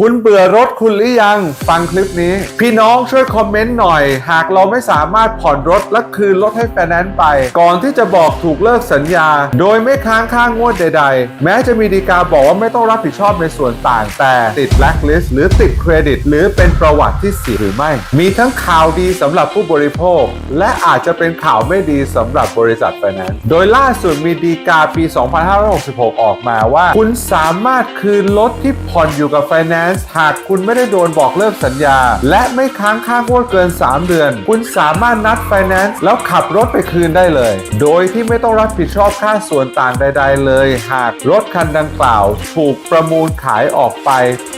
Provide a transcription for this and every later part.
คุณเบื่อรถคุณหรือยังฟังคลิปนี้ พี่น้องช่วยคอมเมนต์หน่อย หากเราไม่สามารถผ่อนรถและคืนรถให้แฟแนนซ์ไป ก่อนที่จะบอกถูกเลิกสัญญา โดยไม่ค้างค่างวดใด ๆ แม้จะมีดีกาบอกว่าไม่ต้องรับผิดชอบในส่วนต่าง แต่ติดแบล็คลิสต์หรือติดเครดิต หรือเป็นประวัติที่เสียหรือไม่ มีทั้งข่าวดีสำหรับผู้บริโภค และอาจจะเป็นข่าวไม่ดีสำหรับบริษัทไฟแนนซ์โดยล่าสุดมีดีกาปี 2566 ออกมาว่า คุณสามารถคืนรถที่ผ่อนอยู่กับไฟแนนซ์หากคุณไม่ได้โดนบอกเลิกสัญญา และไม่ค้างค่างวดเกิน 3 เดือน คุณสามารถนัดไฟแนนซ์แล้วขับรถไปคืนได้เลย โดยที่ไม่ต้องรับผิดชอบค่าส่วนต่างใด ๆ เลย หากรถคันดังกล่าวถูกประมูลขายออกไป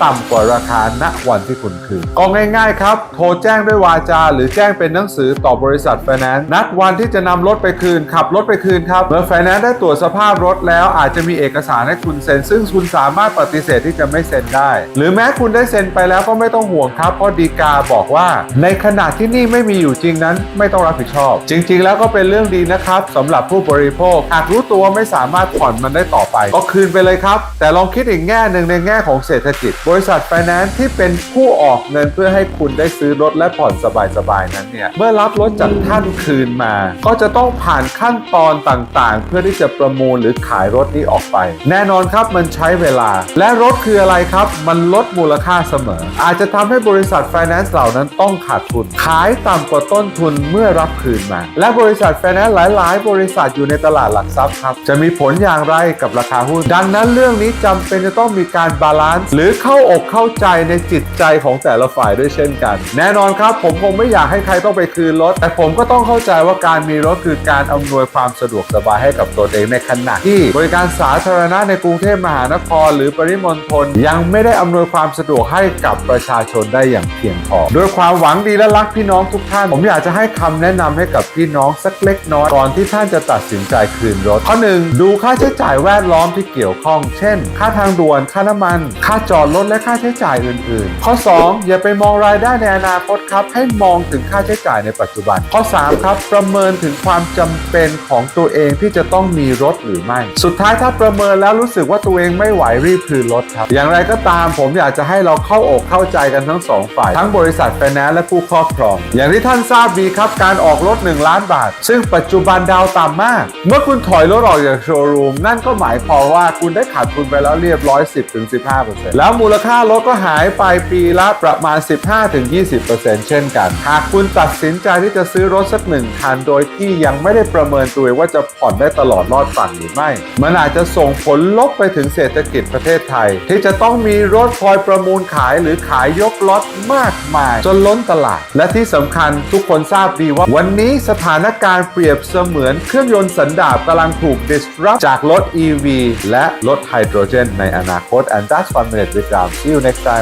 ต่ำกว่าราคาณวันที่คุณคืนก็ง่าย ๆ ครับ โทรแจ้งด้วยวาจา หรือแจ้งเป็นหนังสือต่อบริษัทไฟแนนซ์นัดวันที่จะนำรถไปคืน ขับรถไปคืนครับเมื่อไฟแนนซ์ได้ตรวจสภาพรถแล้วอาจจะมีเอกสารให้คุณเซ็น ซึ่งคุณสามารถปฏิเสธที่จะไม่เซ็นได้ หรือแม้คุณได้เซ็นไปแล้วก็ไม่ต้องห่วงครับเพราะดีกาบอกว่า ในขณะที่นี่ไม่มีอยู่จริงนั้นไม่ต้องรับผิดชอบ จริง ๆ แล้วก็เป็นเรื่องดีนะครับสำหรับผู้บริโภคหากรู้ตัวว่าไม่สามารถผ่อนมันได้ต่อไป ก็คืนไปเลยครับ แต่ลองคิดอีกแง่หนึ่งในแง่ของเศรษฐกิจ บริษัทไฟแนนซ์ที่เป็นผู้ออกเงินเพื่อให้คุณได้ซื้อรถและผ่อนสบายๆนั้นเนี่ยเมื่อรับรถจากท่านคืนมา ก็จะต้องผ่านขั้นตอนต่างๆ เพื่อที่จะประมูลหรือขายรถนี้ออกไป แน่นอนครับมันใช้เวลา และรถคืออะไรครับ มันลดมูลค่าเสมอ อาจจะทำให้บริษัทไฟแนนซ์เหล่านั้นต้องขาดทุน ขายต่ำกว่าต้นทุนเมื่อรับคืนมา และบริษัทไฟแนนซ์หลาย ๆ บริษัทอยู่ในตลาดหลักทรัพย์ครับ จะมีผลอย่างไรกับราคาหุ้น ดังนั้นเรื่องนี้จำเป็นจะต้องมีการบาลานซ์หรือเข้าอกเข้าใจในจิตใจของแต่ละฝ่ายด้วยเช่นกัน แน่นอนครับ ผมคงไม่อยากให้ใครต้องไปคืนรถ แต่ผมก็ต้องเข้าใจว่าการมีรถคือการอำนวยความสะดวกสบายให้กับตัวเองในขณะที่ บริการสาธารณะในกรุงเทพมหานคร หรือปริมณฑลยังไม่ได้อำนวยความสะดวกให้กับประชาชนได้อย่างเพียงพอด้วยความหวังดีและรักพี่น้องทุกท่าน ผมอยากจะให้คำแนะนำให้กับพี่น้องสักเล็กน้อยก่อนที่ท่านจะตัดสินใจคืนรถข้อหนึ่งดูค่าใช้จ่ายแวดล้อมที่เกี่ยวข้อง เช่น ค่าทางด่วนค่าน้ำมัน ค่าจอดรถและค่าใช้จ่ายอื่น ๆ ข้อ 2 อย่าไปมองรายได้ในอนาคตครับ ให้มองถึงค่าใช้จ่ายในปัจจุบัน ข้อ 3 ครับ ประเมินถึงความจำเป็นของตัวเองที่จะต้องมีรถหรือไม่ สุดท้ายถ้าประเมินแล้วรู้สึกว่าตัวเองไม่ไหวรีบคืนรถครับ อย่างไรก็ตามผมอยากจะให้เราเข้าอกเข้าใจกันทั้งสองฝ่าย ทั้งบริษัทไฟแนนซ์และผู้ครอบครอง อย่างที่ท่านทราบดีครับ การออกรถ 1 ล้านบาท ซึ่งปัจจุบันดาวต่ำมาก เมื่อคุณถอยรถออกจากโชว์รูม นั่นก็หมายความว่าคุณได้ขาดทุนไปแล้วเรียบร้อย 10-15%แล้วมูลค่ารถก็หายไปปีละประมาณ 15-20%เช่นกัน หากคุณตัดสินใจที่จะซื้อรถสักหนึ่งคันโดยที่ยังไม่ได้ประเมินตัวเองว่าจะผ่อนได้ตลอดรอดฝั่งหรือไม่ มันอาจจะส่งผลลบไปถึงเศรษฐกิจประเทศไทย ที่จะต้องมีรถคอยประมูลขายหรือขายยกล็อตมากมาย จนล้นตลาด และที่สำคัญทุกคนทราบดีว่า วันนี้สถานการณ์เปรียบเสมือนเครื่องยนต์สันดาปกำลังถูก disrupt จากรถ EV และรถไฮโดรเจนในอนาคต and that's one minute with Ram see you next time